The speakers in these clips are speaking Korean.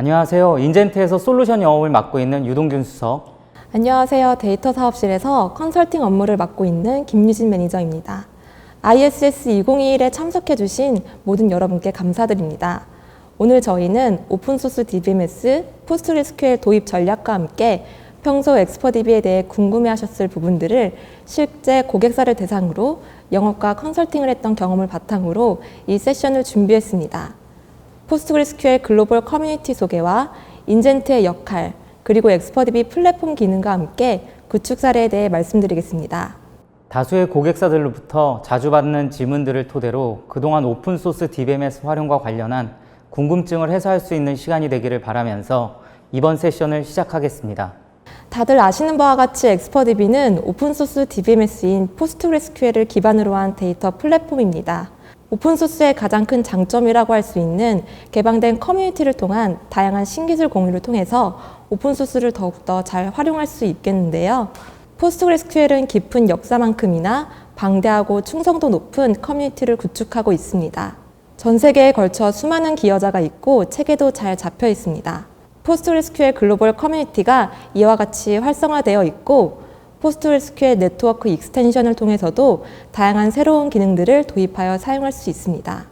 안녕하세요. 인젠트에서 솔루션 영업을 맡고 있는 유동균 수석. 안녕하세요. 데이터 사업실에서 컨설팅 업무를 맡고 있는 김유진 매니저입니다. ISS 2021에 참석해 주신 모든 여러분께 감사드립니다. 오늘 저희는 오픈소스 DBMS 포스트리스QL 도입 전략과 함께 평소 엑스퍼DB에 대해 궁금해하셨을 부분들을 실제 고객사를 대상으로 영업과 컨설팅을 했던 경험을 바탕으로 이 세션을 준비했습니다. 포스트그레스QL 글로벌 커뮤니티 소개와 인젠트의 역할, 그리고 엑스퍼DB 플랫폼 기능과 함께 구축 사례에 대해 말씀드리겠습니다. 다수의 고객사들로부터 자주 받는 질문들을 토대로 그동안 오픈소스 DBMS 활용과 관련한 궁금증을 해소할 수 있는 시간이 되기를 바라면서 이번 세션을 시작하겠습니다. 다들 아시는 바와 같이 엑스퍼DB는 오픈소스 DBMS인 포스트그레스QL을 기반으로 한 데이터 플랫폼입니다. 오픈소스의 가장 큰 장점이라고 할 수 있는 개방된 커뮤니티를 통한 다양한 신기술 공유를 통해서 오픈소스를 더욱더 잘 활용할 수 있겠는데요. 포스트그레스QL은 깊은 역사만큼이나 방대하고 충성도 높은 커뮤니티를 구축하고 있습니다. 전 세계에 걸쳐 수많은 기여자가 있고 체계도 잘 잡혀 있습니다. 포스트그레스QL 글로벌 커뮤니티가 이와 같이 활성화되어 있고 포스트그레스QL 네트워크 익스텐션을 통해서도 다양한 새로운 기능들을 도입하여 사용할 수 있습니다.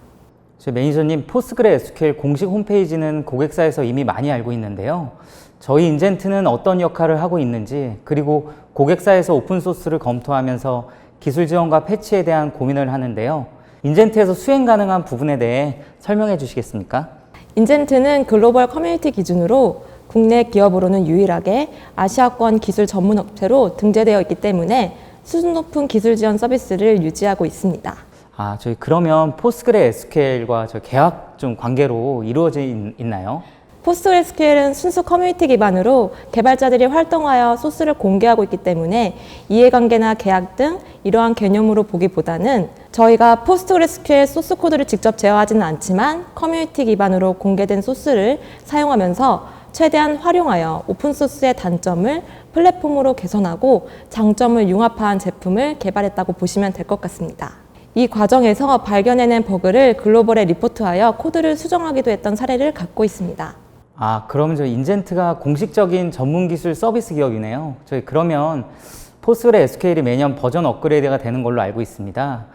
제 매니저님, 포스트그레스QL 공식 홈페이지는 고객사에서 이미 많이 알고 있는데요. 저희 인젠트는 어떤 역할을 하고 있는지, 그리고 고객사에서 오픈소스를 검토하면서 기술 지원과 패치에 대한 고민을 하는데요. 인젠트에서 수행 가능한 부분에 대해 설명해 주시겠습니까? 인젠트는 글로벌 커뮤니티 기준으로 국내 기업으로는 유일하게 아시아권 기술 전문 업체로 등재되어 있기 때문에 수준 높은 기술 지원 서비스를 유지하고 있습니다. 아, 저희 그러면 포스트그레스QL과 저 계약 좀 관계로 이루어져 있- 있나요? 포스트그레스QL은 순수 커뮤니티 기반으로 개발자들이 활동하여 소스를 공개하고 있기 때문에 이해관계나 계약 등 이러한 개념으로 보기보다는 저희가 포스트그레스QL 소스 코드를 직접 제어하지는 않지만 커뮤니티 기반으로 공개된 소스를 사용하면서 최대한 활용하여 오픈소스의 단점을 플랫폼으로 개선하고 장점을 융합한 제품을 개발했다고 보시면 될 것 같습니다. 이 과정에서 발견해낸 버그를 글로벌에 리포트하여 코드를 수정하기도 했던 사례를 갖고 있습니다. 아, 그러면 저 인젠트가 공식적인 전문 기술 서비스 기업이네요. 저희 그러면 포스트그레스QL이 매년 버전 업그레이드가 되는 걸로 알고 있습니다.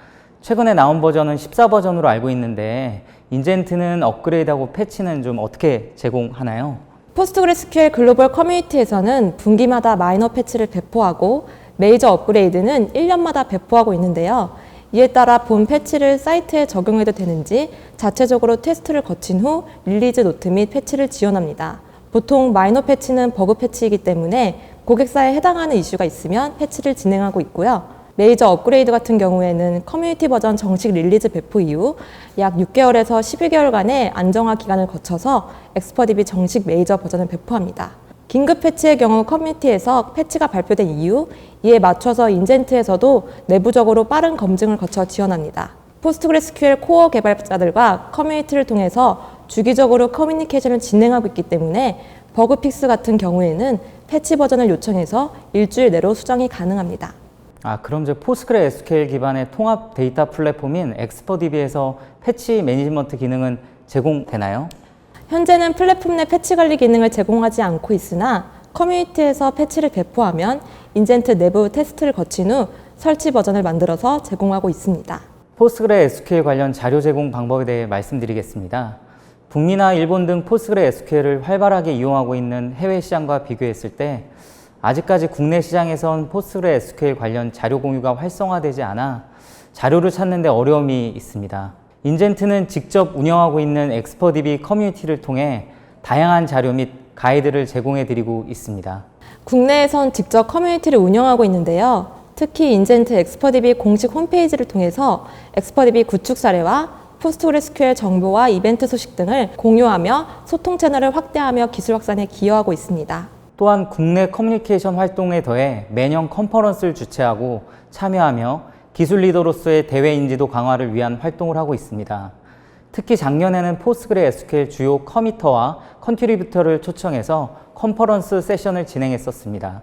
최근에 나온 버전은 14버전으로 알고 있는데 인젠트는 업그레이드하고 패치는 좀 어떻게 제공하나요? 포스트그레스QL 글로벌 커뮤니티에서는 분기마다 마이너 패치를 배포하고 메이저 업그레이드는 1년마다 배포하고 있는데요. 이에 따라 본 패치를 사이트에 적용해도 되는지 자체적으로 테스트를 거친 후 릴리즈 노트 및 패치를 지원합니다. 보통 마이너 패치는 버그 패치이기 때문에 고객사에 해당하는 이슈가 있으면 패치를 진행하고 있고요. 메이저 업그레이드 같은 경우에는 커뮤니티 버전 정식 릴리즈 배포 이후 약 6개월에서 12개월간의 안정화 기간을 거쳐서 엑스퍼디비 정식 메이저 버전을 배포합니다. 긴급 패치의 경우 커뮤니티에서 패치가 발표된 이후 이에 맞춰서 인젠트에서도 내부적으로 빠른 검증을 거쳐 지원합니다. 포스트그레스QL 코어 개발자들과 커뮤니티를 통해서 주기적으로 커뮤니케이션을 진행하고 있기 때문에 버그 픽스 같은 경우에는 패치 버전을 요청해서 일주일 내로 수정이 가능합니다. 아, 그럼 저 포스트그레스QL 기반의 통합 데이터 플랫폼인 엑스퍼DB에서 패치 매니지먼트 기능은 제공되나요? 현재는 플랫폼 내 패치 관리 기능을 제공하지 않고 있으나 커뮤니티에서 패치를 배포하면 인젠트 내부 테스트를 거친 후 설치 버전을 만들어서 제공하고 있습니다. 포스트그레스QL 관련 자료 제공 방법에 대해 말씀드리겠습니다. 북미나 일본 등 포스트그레스QL을 활발하게 이용하고 있는 해외 시장과 비교했을 때 아직까지 국내 시장에선 포스트그레스QL 관련 자료 공유가 활성화되지 않아 자료를 찾는 데 어려움이 있습니다. 인젠트는 직접 운영하고 있는 엑스퍼DB 커뮤니티를 통해 다양한 자료 및 가이드를 제공해 드리고 있습니다. 국내에선 직접 커뮤니티를 운영하고 있는데요. 특히 인젠트 엑스퍼디비 공식 홈페이지를 통해서 엑스퍼디비 구축 사례와 포스트그레스QL 정보와 이벤트 소식 등을 공유하며 소통 채널을 확대하며 기술 확산에 기여하고 있습니다. 또한 국내 커뮤니케이션 활동에 더해 매년 컨퍼런스를 주최하고 참여하며 기술 리더로서의 대외 인지도 강화를 위한 활동을 하고 있습니다. 특히 작년에는 포스트그레스QL 주요 커미터와 컨트리뷰터를 초청해서 컨퍼런스 세션을 진행했었습니다.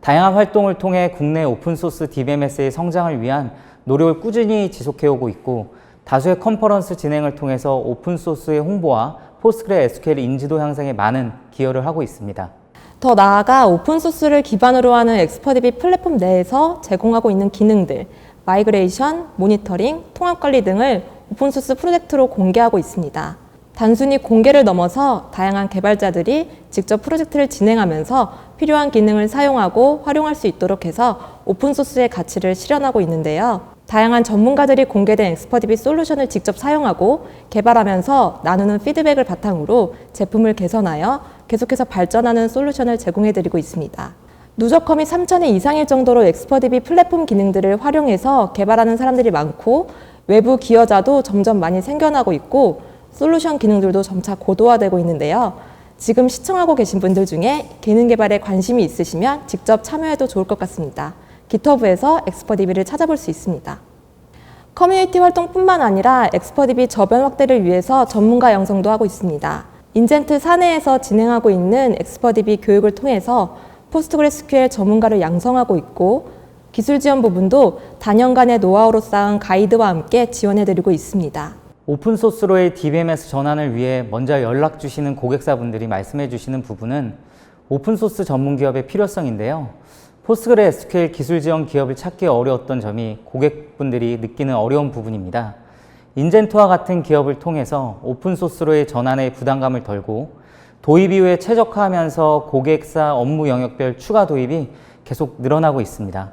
다양한 활동을 통해 국내 오픈소스 DBMS의 성장을 위한 노력을 꾸준히 지속해오고 있고 다수의 컨퍼런스 진행을 통해서 오픈소스의 홍보와 포스트그레 SQL 인지도 향상에 많은 기여를 하고 있습니다. 더 나아가 오픈소스를 기반으로 하는 엑스퍼디비 플랫폼 내에서 제공하고 있는 기능들, 마이그레이션, 모니터링, 통합 관리 등을 오픈소스 프로젝트로 공개하고 있습니다. 단순히 공개를 넘어서 다양한 개발자들이 직접 프로젝트를 진행하면서 필요한 기능을 사용하고 활용할 수 있도록 해서 오픈소스의 가치를 실현하고 있는데요. 다양한 전문가들이 공개된 엑스퍼디비 솔루션을 직접 사용하고 개발하면서 나누는 피드백을 바탕으로 제품을 개선하여 계속해서 발전하는 솔루션을 제공해드리고 있습니다. 누적컴이 3,000회 이상일 정도로 엑스퍼디비 플랫폼 기능들을 활용해서 개발하는 사람들이 많고 외부 기여자도 점점 많이 생겨나고 있고 솔루션 기능들도 점차 고도화되고 있는데요. 지금 시청하고 계신 분들 중에 기능 개발에 관심이 있으시면 직접 참여해도 좋을 것 같습니다. 기터브에서 엑스퍼디비를 찾아볼 수 있습니다. 커뮤니티 활동뿐만 아니라 엑스퍼디비 저변 확대를 위해서 전문가 양성도 하고 있습니다. 인젠트 사내에서 진행하고 있는 엑스퍼디비 교육을 통해서 포스트그레스QL 전문가를 양성하고 있고 기술 지원 부분도 단연간의 노하우로 쌓은 가이드와 함께 지원해드리고 있습니다. 오픈소스로의 DBMS 전환을 위해 먼저 연락 주시는 고객사분들이 말씀해 주시는 부분은 오픈소스 전문 기업의 필요성인데요. 포스트그레 SQL 기술 지원 기업을 찾기 어려웠던 점이 고객분들이 느끼는 어려운 부분입니다. 인젠트와 같은 기업을 통해서 오픈소스로의 전환에 부담감을 덜고 도입 이후에 최적화하면서 고객사 업무 영역별 추가 도입이 계속 늘어나고 있습니다.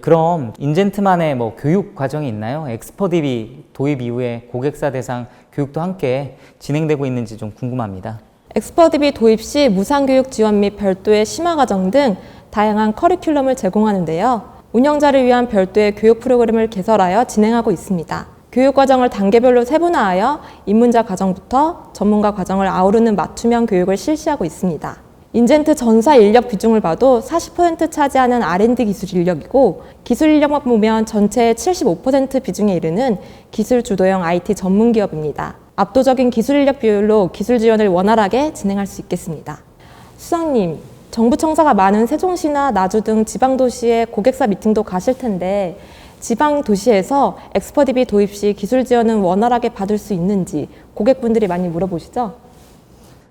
그럼 인젠트만의 뭐 교육 과정이 있나요? 엑스퍼디비 도입 이후에 고객사 대상 교육도 함께 진행되고 있는지 좀 궁금합니다. 엑스퍼디비 도입 시 무상교육 지원 및 별도의 심화 과정 등 다양한 커리큘럼을 제공하는데요. 운영자를 위한 별도의 교육 프로그램을 개설하여 진행하고 있습니다. 교육 과정을 단계별로 세분화하여 입문자 과정부터 전문가 과정을 아우르는 맞춤형 교육을 실시하고 있습니다. 인젠트 전사 인력 비중을 봐도 40% 차지하는 R&D 기술 인력이고 기술 인력만 보면 전체의 75% 비중에 이르는 기술 주도형 IT 전문 기업입니다. 압도적인 기술 인력 비율로 기술 지원을 원활하게 진행할 수 있겠습니다. 수석님, 정부 청사가 많은 세종시나 나주 등 지방 도시의 고객사 미팅도 가실 텐데 지방 도시에서 엑스퍼디비 도입 시 기술 지원은 원활하게 받을 수 있는지 고객분들이 많이 물어보시죠?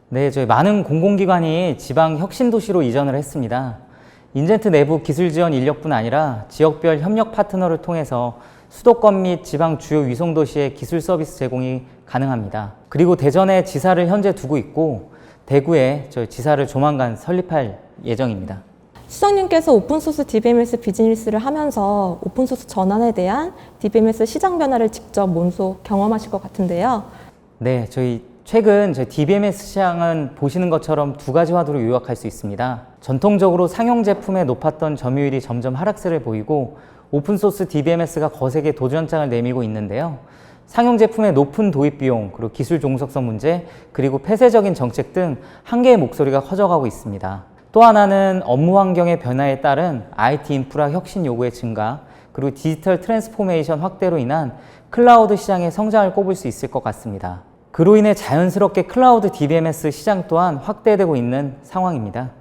네, 저희 많은 공공기관이 지방 혁신 도시로 이전을 했습니다. 인젠트 내부 기술 지원 인력뿐 아니라 지역별 협력 파트너를 통해서 수도권 및 지방 주요 위성 도시의 기술 서비스 제공이 가능합니다. 그리고 대전에 지사를 현재 두고 있고 대구에 저희 지사를 조만간 설립할 예정입니다. 수석님께서 오픈소스 DBMS 비즈니스를 하면서 오픈소스 전환에 대한 DBMS 시장 변화를 직접 몸소 경험하실 것 같은데요. 네, 저희 최근 저희 DBMS 시장은 보시는 것처럼 두 가지 화두로 요약할 수 있습니다. 전통적으로 상용 제품에 높았던 점유율이 점점 하락세를 보이고 오픈소스 DBMS가 거세게 도전장을 내밀고 있는데요. 상용 제품의 높은 도입 비용, 그리고 기술 종속성 문제, 그리고 폐쇄적인 정책 등 한계의 목소리가 커져가고 있습니다. 또 하나는 업무 환경의 변화에 따른 IT 인프라 혁신 요구의 증가, 그리고 디지털 트랜스포메이션 확대로 인한 클라우드 시장의 성장을 꼽을 수 있을 것 같습니다. 그로 인해 자연스럽게 클라우드 DBMS 시장 또한 확대되고 있는 상황입니다.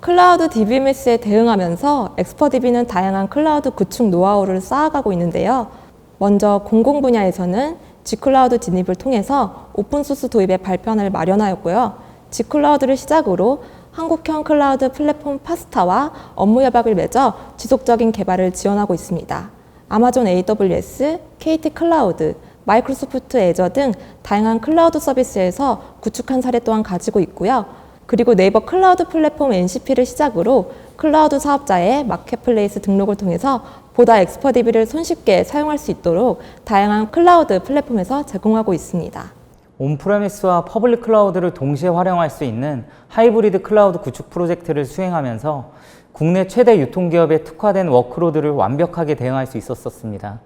클라우드 DBMS에 대응하면서 엑스퍼디비는 다양한 클라우드 구축 노하우를 쌓아가고 있는데요. 먼저 공공 분야에서는 G클라우드 진입을 통해서 오픈소스 도입의 발판을 마련하였고요. G클라우드를 시작으로 한국형 클라우드 플랫폼 파스타와 업무 협약을 맺어 지속적인 개발을 지원하고 있습니다. 아마존 AWS, KT 클라우드, 마이크로소프트 애저 등 다양한 클라우드 서비스에서 구축한 사례 또한 가지고 있고요. 그리고 네이버 클라우드 플랫폼 NCP를 시작으로 클라우드 사업자의 마켓플레이스 등록을 통해서 보다 엑스퍼디비를 손쉽게 사용할 수 있도록 다양한 클라우드 플랫폼에서 제공하고 있습니다. 온프레미스와 퍼블릭 클라우드를 동시에 활용할 수 있는 하이브리드 클라우드 구축 프로젝트를 수행하면서 국내 최대 유통기업에 특화된 워크로드를 완벽하게 대응할 수 있었습니다.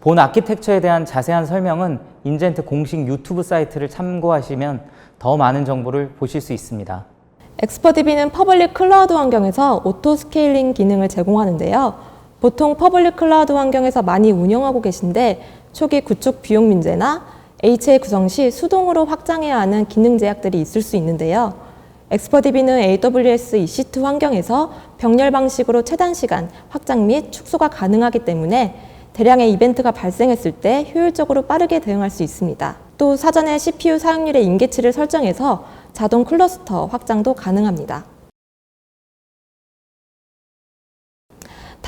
본 아키텍처에 대한 자세한 설명은 인젠트 공식 유튜브 사이트를 참고하시면 더 많은 정보를 보실 수 있습니다. 엑스퍼디비는 퍼블릭 클라우드 환경에서 오토 스케일링 기능을 제공하는데요. 보통 퍼블릭 클라우드 환경에서 많이 운영하고 계신데 초기 구축 비용 문제나 HA 구성 시 수동으로 확장해야 하는 기능 제약들이 있을 수 있는데요. 엑스퍼디비는 AWS EC2 환경에서 병렬 방식으로 최단 시간 확장 및 축소가 가능하기 때문에 대량의 이벤트가 발생했을 때 효율적으로 빠르게 대응할 수 있습니다. 또 사전에 CPU 사용률의 임계치를 설정해서 자동 클러스터 확장도 가능합니다.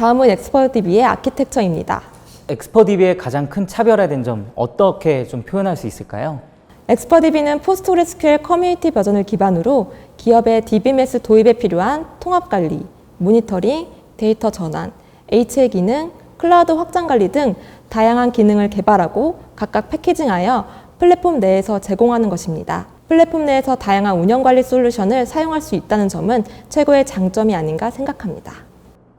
다음은 엑스퍼DB의 아키텍처입니다. 엑스퍼DB의 가장 큰 차별화된 점 어떻게 좀 표현할 수 있을까요? 엑스퍼DB는 포스트그레스QL 커뮤니티 버전을 기반으로 기업의 DBMS 도입에 필요한 통합 관리, 모니터링, 데이터 전환, HA 기능, 클라우드 확장 관리 등 다양한 기능을 개발하고 각각 패키징하여 플랫폼 내에서 제공하는 것입니다. 플랫폼 내에서 다양한 운영 관리 솔루션을 사용할 수 있다는 점은 최고의 장점이 아닌가 생각합니다.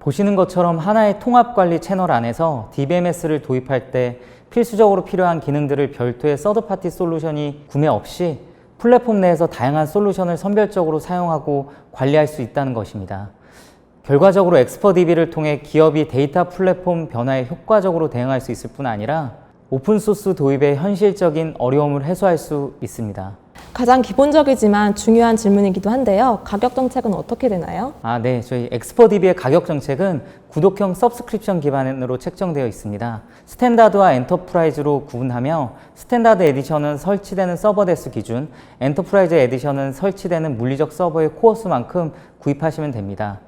보시는 것처럼 하나의 통합 관리 채널 안에서 DBMS를 도입할 때 필수적으로 필요한 기능들을 별도의 서드파티 솔루션이 구매 없이 플랫폼 내에서 다양한 솔루션을 선별적으로 사용하고 관리할 수 있다는 것입니다. 결과적으로 엑스퍼DB를 통해 기업이 데이터 플랫폼 변화에 효과적으로 대응할 수 있을 뿐 아니라 오픈소스 도입의 현실적인 어려움을 해소할 수 있습니다. 가장 기본적이지만 중요한 질문이기도 한데요. 가격 정책은 어떻게 되나요? 아, 네. 저희 엑스퍼DB의 가격 정책은 구독형 서브스크립션 기반으로 책정되어 있습니다. 스탠다드와 엔터프라이즈로 구분하며 스탠다드 에디션은 설치되는 서버 대수 기준, 엔터프라이즈 에디션은 설치되는 물리적 서버의 코어 수만큼 구입하시면 됩니다.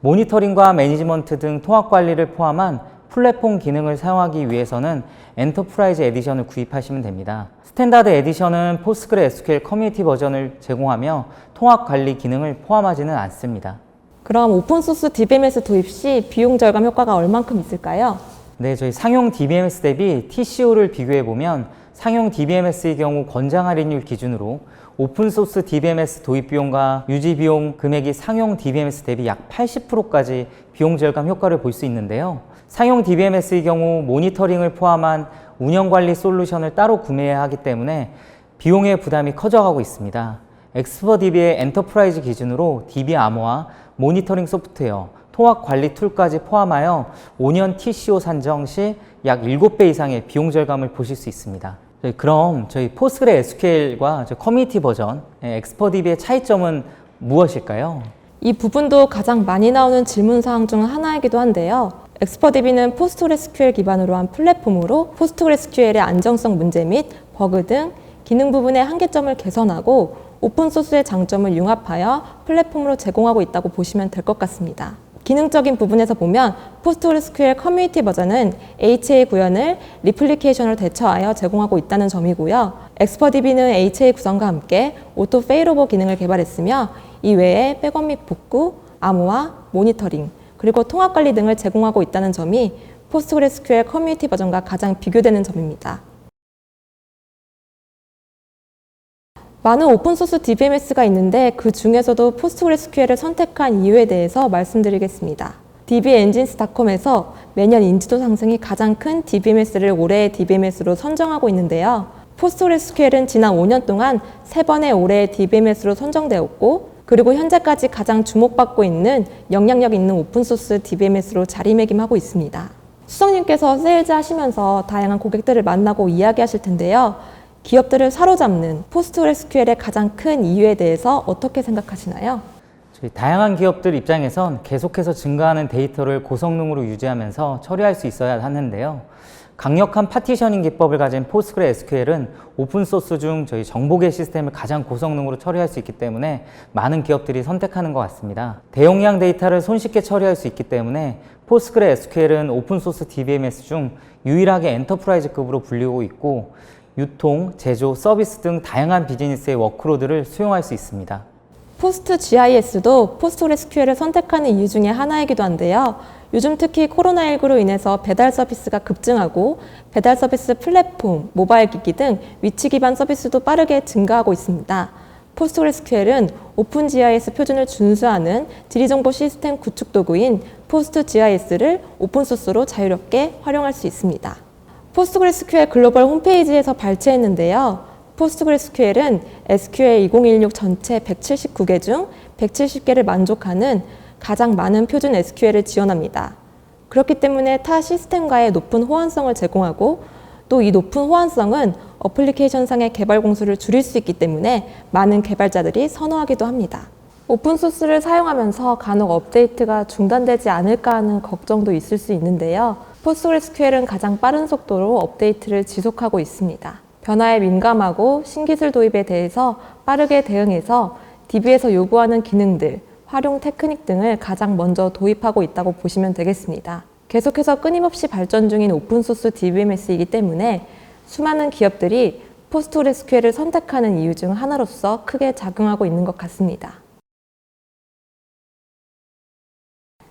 모니터링과 매니지먼트 등 통합 관리를 포함한 플랫폼 기능을 사용하기 위해서는 엔터프라이즈 에디션을 구입하시면 됩니다. 스탠다드 에디션은 포스그레 SQL 커뮤니티 버전을 제공하며 통합 관리 기능을 포함하지는 않습니다. 그럼 오픈소스 DBMS 도입 시 비용 절감 효과가 얼만큼 있을까요? 네, 저희 상용 DBMS 대비 TCO를 비교해 보면 상용 DBMS의 경우 권장 할인율 기준으로 오픈소스 DBMS 도입 비용과 유지 비용 금액이 상용 DBMS 대비 약 80%까지 비용 절감 효과를 볼 수 있는데요. 상용 DBMS의 경우 모니터링을 포함한 운영 관리 솔루션을 따로 구매해야 하기 때문에 비용의 부담이 커져가고 있습니다. 엑스퍼DB의 엔터프라이즈 기준으로 DB 암호와 모니터링 소프트웨어, 통합 관리 툴까지 포함하여 5년 TCO 산정 시 약 7배 이상의 비용 절감을 보실 수 있습니다. 그럼 저희 포스그레 SQL과 커뮤니티 버전 예, 엑스퍼DB의 차이점은 무엇일까요? 이 부분도 가장 많이 나오는 질문 사항 중 하나이기도 한데요. 엑스퍼DB는 포스트그레스QL 기반으로 한 플랫폼으로 포스트그레스QL의 안정성 문제 및 버그 등 기능 부분의 한계점을 개선하고 오픈소스의 장점을 융합하여 플랫폼으로 제공하고 있다고 보시면 될 것 같습니다. 기능적인 부분에서 보면 포스트그레스QL 커뮤니티 버전은 HA 구현을 리플리케이션으로 대처하여 제공하고 있다는 점이고요. 엑스퍼DB는 HA 구성과 함께 오토 페일오버 기능을 개발했으며 이 외에 백업 및 복구, 암호화, 모니터링, 그리고 통합 관리 등을 제공하고 있다는 점이 포스트그레스QL 커뮤니티 버전과 가장 비교되는 점입니다. 많은 오픈소스 DBMS가 있는데 그 중에서도 포스트그레스QL을 선택한 이유에 대해서 말씀드리겠습니다. DB엔진스닷컴에서 매년 인지도 상승이 가장 큰 DBMS를 올해의 DBMS로 선정하고 있는데요. 포스트그레스QL은 지난 5년 동안 세번의 올해의 DBMS로 선정되었고 그리고 현재까지 가장 주목받고 있는 영향력 있는 오픈소스 DBMS로 자리매김하고 있습니다. 수석님께서 세일즈 하시면서 다양한 고객들을 만나고 이야기하실 텐데요. 기업들을 사로잡는 포스트그레스QL의 가장 큰 이유에 대해서 어떻게 생각하시나요? 다양한 기업들 입장에선 계속해서 증가하는 데이터를 고성능으로 유지하면서 처리할 수 있어야 하는데요. 강력한 파티셔닝 기법을 가진 포스그레 SQL은 오픈소스 중 저희 정보계 시스템을 가장 고성능으로 처리할 수 있기 때문에 많은 기업들이 선택하는 것 같습니다. 대용량 데이터를 손쉽게 처리할 수 있기 때문에 포스그레 SQL은 오픈소스 DBMS 중 유일하게 엔터프라이즈급으로 불리고 있고 유통, 제조, 서비스 등 다양한 비즈니스의 워크로드를 수용할 수 있습니다. 포스트 GIS도 포스트그레스QL을 선택하는 이유 중에 하나이기도 한데요. 요즘 특히 코로나19로 인해서 배달 서비스가 급증하고 배달 서비스 플랫폼, 모바일 기기 등 위치 기반 서비스도 빠르게 증가하고 있습니다. 포스트그레스QL은 오픈 GIS 표준을 준수하는 지리 정보 시스템 구축 도구인 포스트 GIS를 오픈 소스로 자유롭게 활용할 수 있습니다. 포스트그레스QL 글로벌 홈페이지에서 발췌했는데요. 포스트그레스QL은 SQL 2016 전체 179개 중 170개를 만족하는 가장 많은 표준 SQL을 지원합니다. 그렇기 때문에 타 시스템과의 높은 호환성을 제공하고 또 이 높은 호환성은 어플리케이션상의 개발 공수를 줄일 수 있기 때문에 많은 개발자들이 선호하기도 합니다. 오픈소스를 사용하면서 간혹 업데이트가 중단되지 않을까 하는 걱정도 있을 수 있는데요. 포스트그레스QL은 가장 빠른 속도로 업데이트를 지속하고 있습니다. 변화에 민감하고 신기술 도입에 대해서 빠르게 대응해서 DB에서 요구하는 기능들, 활용 테크닉 등을 가장 먼저 도입하고 있다고 보시면 되겠습니다. 계속해서 끊임없이 발전 중인 오픈소스 DBMS이기 때문에 수많은 기업들이 포스트그레스QL을 선택하는 이유 중 하나로서 크게 작용하고 있는 것 같습니다.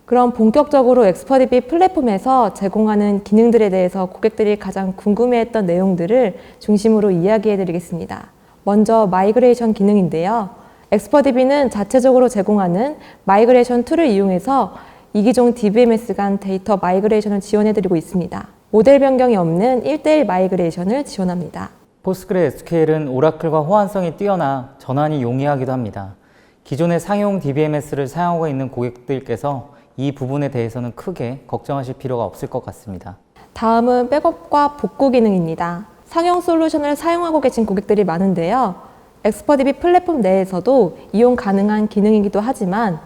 그럼 본격적으로 엑스퍼디비 플랫폼에서 제공하는 기능들에 대해서 고객들이 가장 궁금해했던 내용들을 중심으로 이야기해 드리겠습니다. 먼저 마이그레이션 기능인데요. 엑스퍼디비는 자체적으로 제공하는 마이그레이션 툴을 이용해서 이기종 DBMS 간 데이터 마이그레이션을 지원해 드리고 있습니다. 모델 변경이 없는 1대1 마이그레이션을 지원합니다. 포스그레SQL은 오라클과 호환성이 뛰어나 전환이 용이하기도 합니다. 기존의 상용 DBMS를 사용하고 있는 고객들께서 이 부분에 대해서는 크게 걱정하실 필요가 없을 것 같습니다. 다음은 백업과 복구 기능입니다. 상용 솔루션을 사용하고 계신 고객들이 많은데요. 엑스퍼디비 플랫폼 내에서도 이용 가능한 기능이기도 하지만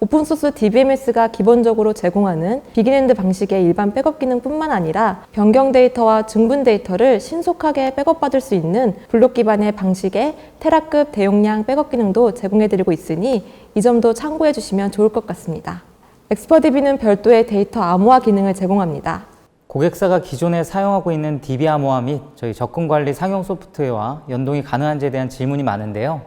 오픈소스 DBMS가 기본적으로 제공하는 비긴엔드 방식의 일반 백업 기능뿐만 아니라 변경 데이터와 증분 데이터를 신속하게 백업받을 수 있는 블록 기반의 방식의 테라급 대용량 백업 기능도 제공해드리고 있으니 이 점도 참고해 주시면 좋을 것 같습니다. 엑스퍼디비는 별도의 데이터 암호화 기능을 제공합니다. 고객사가 기존에 사용하고 있는 DB 암호화 및 저희 접근 관리 상용 소프트웨어와 연동이 가능한지에 대한 질문이 많은데요.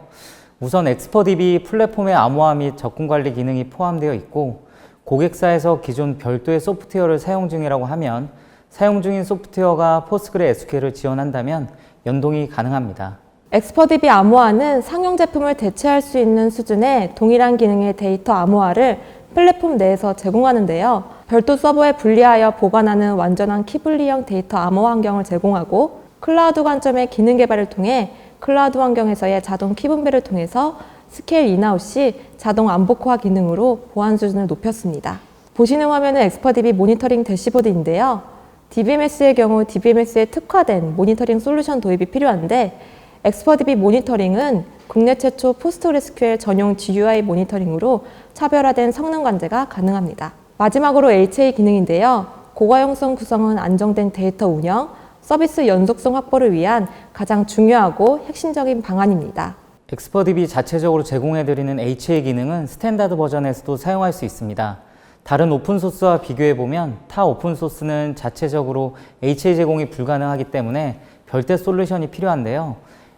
우선 엑스퍼DB 플랫폼의 암호화 및 접근 관리 기능이 포함되어 있고 고객사에서 기존 별도의 소프트웨어를 사용 중이라고 하면 사용 중인 소프트웨어가 포스그레 SQL을 지원한다면 연동이 가능합니다. 엑스퍼디비 암호화는 상용 제품을 대체할 수 있는 수준의 동일한 기능의 데이터 암호화를 플랫폼 내에서 제공하는데요. 별도 서버에 분리하여 보관하는 완전한 키분리형 데이터 암호 환경을 제공하고 클라우드 관점의 기능 개발을 통해 클라우드 환경에서의 자동 키 분배를 통해서 스케일 인아웃 시 자동 암복화 기능으로 보안 수준을 높였습니다. 보시는 화면은 엑스퍼디비 모니터링 대시보드인데요. DBMS의 경우 DBMS에 특화된 모니터링 솔루션 도입이 필요한데 엑스퍼디비 모니터링은 국내 최초 포스트그레스QL 전용 GUI 모니터링으로 차별화된 성능 관제가 가능합니다. 마지막으로 HA 기능인데요. 고가용성 구성은 안정된 데이터 운영, 서비스 연속성 확보를 위한 가장 중요하고 핵심적인 방안입니다. 엑스퍼DB 자체적으로 제공해드리는 HA 기능은 스탠다드 버전에서도 사용할 수 있습니다. 다른 오픈소스와 비교해보면 타 오픈소스는 자체적으로 HA 제공이 불가능하기 때문에 별대 솔루션이 필요한데요.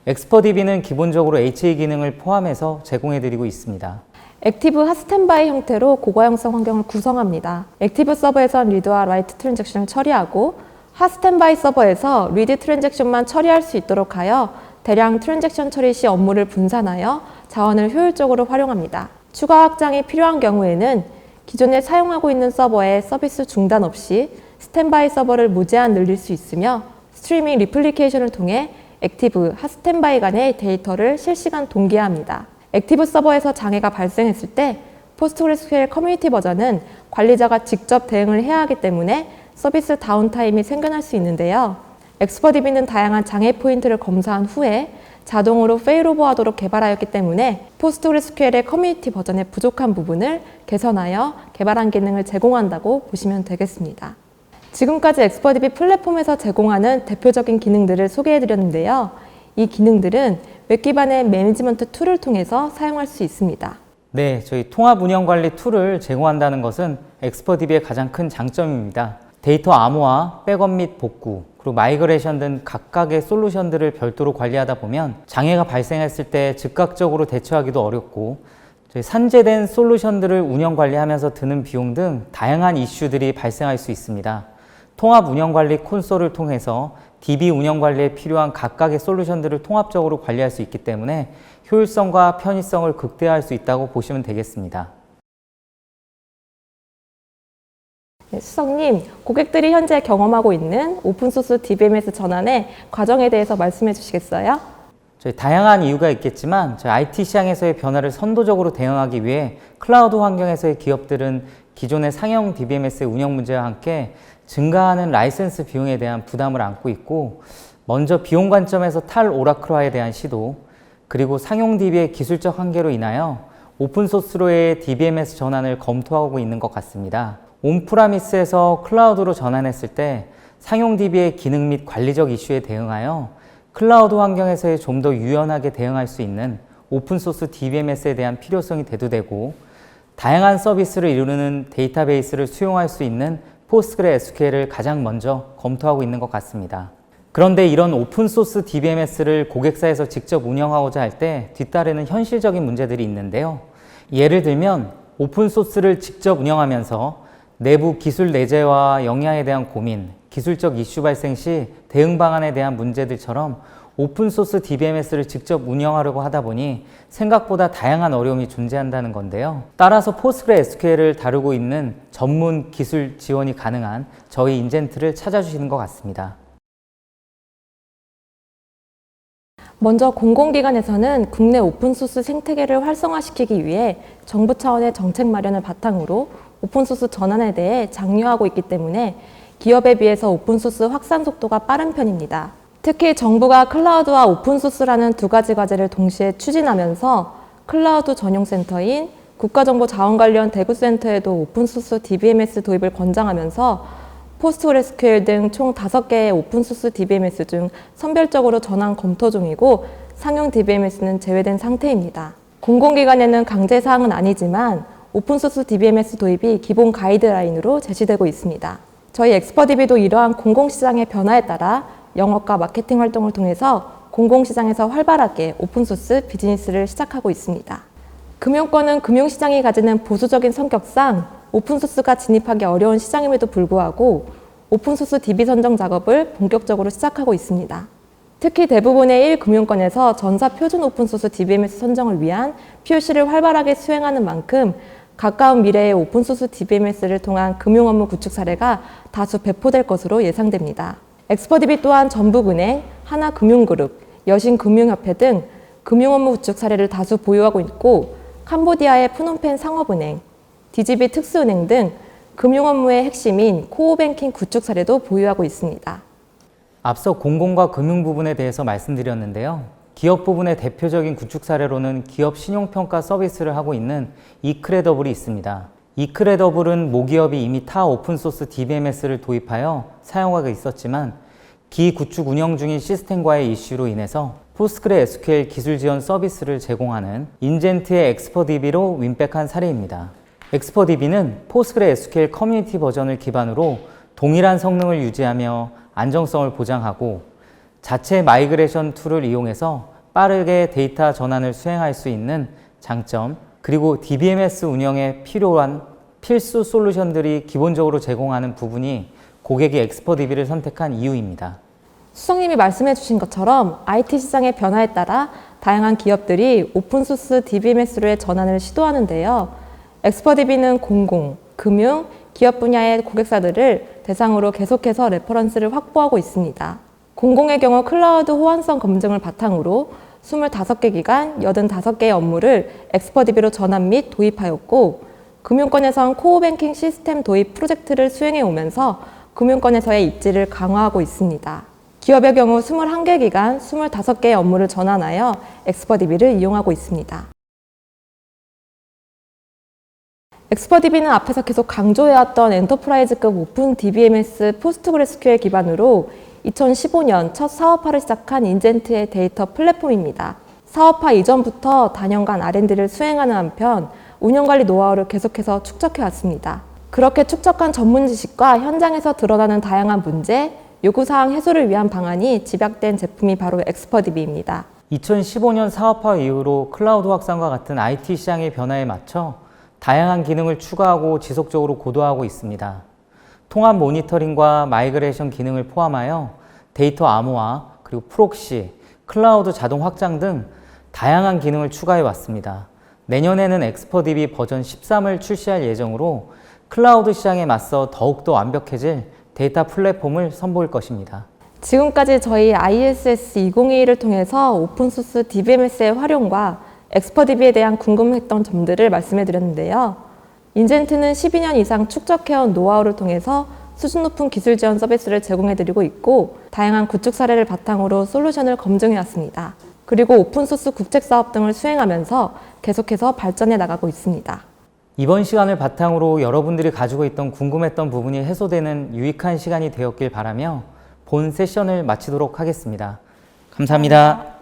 엑스퍼DB는 기본적으로 HA 기능을 포함해서 제공해드리고 있습니다. 액티브 핫스탠바이 형태로 고가용성 환경을 구성합니다. 액티브 서버에선 리드와 라이트 트랜잭션을 처리하고 핫스탠바이 서버에서 리드 트랜잭션만 처리할 수 있도록 하여 대량 트랜잭션 처리 시 업무를 분산하여 자원을 효율적으로 활용합니다. 추가 확장이 필요한 경우에는 기존에 사용하고 있는 서버의 서비스 중단 없이 스탠바이 서버를 무제한 늘릴 수 있으며 스트리밍 리플리케이션을 통해 액티브, 핫스탠바이 간의 데이터를 실시간 동기화합니다. 액티브 서버에서 장애가 발생했을 때 포스트그레스QL 커뮤니티 버전은 관리자가 직접 대응을 해야 하기 때문에 서비스 다운타임이 생겨날 수 있는데요. 엑스퍼디비는 다양한 장애 포인트를 검사한 후에 자동으로 페일오버하도록 개발하였기 때문에 포스트그레스QL의 커뮤니티 버전의 부족한 부분을 개선하여 개발한 기능을 제공한다고 보시면 되겠습니다. 지금까지 엑스퍼디비 플랫폼에서 제공하는 대표적인 기능들을 소개해 드렸는데요. 이 기능들은 웹 기반의 매니지먼트 툴을 통해서 사용할 수 있습니다. 네, 저희 통합 운영 관리 툴을 제공한다는 것은 엑스퍼DB의 가장 큰 장점입니다. 데이터 암호화, 백업 및 복구, 그리고 마이그레이션 등 각각의 솔루션들을 별도로 관리하다 보면 장애가 발생했을 때 즉각적으로 대처하기도 어렵고 저희 산재된 솔루션들을 운영 관리하면서 드는 비용 등 다양한 이슈들이 발생할 수 있습니다. 통합 운영 관리 콘솔을 통해서 DB 운영 관리에 필요한 각각의 솔루션들을 통합적으로 관리할 수 있기 때문에 효율성과 편의성을 극대화할 수 있다고 보시면 되겠습니다. 네, 수석님, 고객들이 현재 경험하고 있는 오픈소스 DBMS 전환의 과정에 대해서 말씀해 주시겠어요? 저희 다양한 이유가 있겠지만 저희 IT 시장에서의 변화를 선도적으로 대응하기 위해 클라우드 환경에서의 기업들은 기존의 상용 DBMS 운영 문제와 함께 증가하는 라이센스 비용에 대한 부담을 안고 있고 먼저 비용 관점에서 탈 오라클화에 대한 시도 그리고 상용 DB의 기술적 한계로 인하여 오픈소스로의 DBMS 전환을 검토하고 있는 것 같습니다. 온프라미스에서 클라우드로 전환했을 때 상용 DB의 기능 및 관리적 이슈에 대응하여 클라우드 환경에서의 좀 더 유연하게 대응할 수 있는 오픈소스 DBMS에 대한 필요성이 대두되고 다양한 서비스를 이루는 데이터베이스를 수용할 수 있는 포스트그레 SQL을 가장 먼저 검토하고 있는 것 같습니다. 그런데 이런 오픈소스 DBMS를 고객사에서 직접 운영하고자 할 때 뒤따르는 현실적인 문제들이 있는데요. 예를 들면 오픈소스를 직접 운영하면서 내부 기술 내재와 영향에 대한 고민, 기술적 이슈 발생 시 대응 방안에 대한 문제들처럼 오픈소스 DBMS를 직접 운영하려고 하다 보니 생각보다 다양한 어려움이 존재한다는 건데요. 따라서 포스그레 SQL을 다루고 있는 전문 기술 지원이 가능한 저희 인젠트를 찾아주시는 것 같습니다. 먼저 공공기관에서는 국내 오픈소스 생태계를 활성화시키기 위해 정부 차원의 정책 마련을 바탕으로 오픈소스 전환에 대해 장려하고 있기 때문에 기업에 비해서 오픈소스 확산 속도가 빠른 편입니다. 특히 정부가 클라우드와 오픈소스라는 두 가지 과제를 동시에 추진하면서 클라우드 전용 센터인 국가정보자원 관련 대구센터에도 오픈소스 DBMS 도입을 권장하면서 포스트그레스QL 등총 5개의 오픈소스 DBMS 중 선별적으로 전환 검토 중이고 상용 DBMS는 제외된 상태입니다. 공공기관에는 강제사항은 아니지만 오픈소스 DBMS 도입이 기본 가이드라인으로 제시되고 있습니다. 저희 엑스퍼DB도 이러한 공공시장의 변화에 따라 영업과 마케팅 활동을 통해서 공공시장에서 활발하게 오픈소스 비즈니스를 시작하고 있습니다. 금융권은 금융시장이 가지는 보수적인 성격상 오픈소스가 진입하기 어려운 시장임에도 불구하고 오픈소스 DB 선정 작업을 본격적으로 시작하고 있습니다. 특히 대부분의 1 금융권에서 전사 표준 오픈소스 DBMS 선정을 위한 POC를 활발하게 수행하는 만큼 가까운 미래에 오픈소스 DBMS를 통한 금융 업무 구축 사례가 다수 배포될 것으로 예상됩니다. 엑스퍼디비 또한 전북은행, 하나금융그룹, 여신금융협회 등 금융 업무 구축 사례를 다수 보유하고 있고 캄보디아의 푸놈펜 상업은행, DGB 특수은행 등 금융 업무의 핵심인 코어뱅킹 구축 사례도 보유하고 있습니다. 앞서 공공과 금융 부분에 대해서 말씀드렸는데요. 기업 부분의 대표적인 구축 사례로는 기업 신용평가 서비스를 하고 있는 이크레더블이 있습니다. 이크레더블은 모기업이 이미 타 오픈소스 DBMS를 도입하여 사용하고 있었지만 기구축 운영 중인 시스템과의 이슈로 인해서 포스트그레 SQL 기술 지원 서비스를 제공하는 인젠트의 엑스퍼DB로 윈백한 사례입니다. 엑스퍼DB는 포스트그레 SQL 커뮤니티 버전을 기반으로 동일한 성능을 유지하며 안정성을 보장하고 자체 마이그레이션 툴을 이용해서 빠르게 데이터 전환을 수행할 수 있는 장점, 그리고 DBMS 운영에 필요한 필수 솔루션들이 기본적으로 제공하는 부분이 고객이 엑스퍼DB를 선택한 이유입니다. 수석님이 말씀해 주신 것처럼 IT 시장의 변화에 따라 다양한 기업들이 오픈소스 DBMS로의 전환을 시도하는데요. 엑스퍼DB는 공공, 금융, 기업 분야의 고객사들을 대상으로 계속해서 레퍼런스를 확보하고 있습니다. 공공의 경우 클라우드 호환성 검증을 바탕으로 25개 기관 85개의 업무를 엑스퍼DB로 전환 및 도입하였고 금융권에선 코어뱅킹 시스템 도입 프로젝트를 수행해 오면서 금융권에서의 입지를 강화하고 있습니다. 기업의 경우 21개 기관 25개의 업무를 전환하여 엑스퍼DB를 이용하고 있습니다. 엑스퍼DB는 앞에서 계속 강조해왔던 엔터프라이즈급 오픈 DBMS 포스트그레스QL 기반으로 2015년 첫 사업화를 시작한 인젠트의 데이터 플랫폼입니다. 사업화 이전부터 단연간 R&D를 수행하는 한편 운영관리 노하우를 계속해서 축적해 왔습니다. 그렇게 축적한 전문 지식과 현장에서 드러나는 다양한 문제, 요구사항 해소를 위한 방안이 집약된 제품이 바로 엑스퍼DB입니다. 2015년 사업화 이후로 클라우드 확산과 같은 IT 시장의 변화에 맞춰 다양한 기능을 추가하고 지속적으로 고도화하고 있습니다. 통합 모니터링과 마이그레이션 기능을 포함하여 데이터 암호화, 그리고 프록시, 클라우드 자동 확장 등 다양한 기능을 추가해 왔습니다. 내년에는 엑스퍼DB 버전 13을 출시할 예정으로 클라우드 시장에 맞서 더욱더 완벽해질 데이터 플랫폼을 선보일 것입니다. 지금까지 저희 ISS 2021을 통해서 오픈소스 DBMS의 활용과 엑스퍼DB에 대한 궁금했던 점들을 말씀해 드렸는데요. 인젠트는 12년 이상 축적해온 노하우를 통해서 수준 높은 기술 지원 서비스를 제공해 드리고 있고 다양한 구축 사례를 바탕으로 솔루션을 검증해 왔습니다. 그리고 오픈소스 국책 사업 등을 수행하면서 계속해서 발전해 나가고 있습니다. 이번 시간을 바탕으로 여러분들이 가지고 있던 궁금했던 부분이 해소되는 유익한 시간이 되었길 바라며 본 세션을 마치도록 하겠습니다. 감사합니다.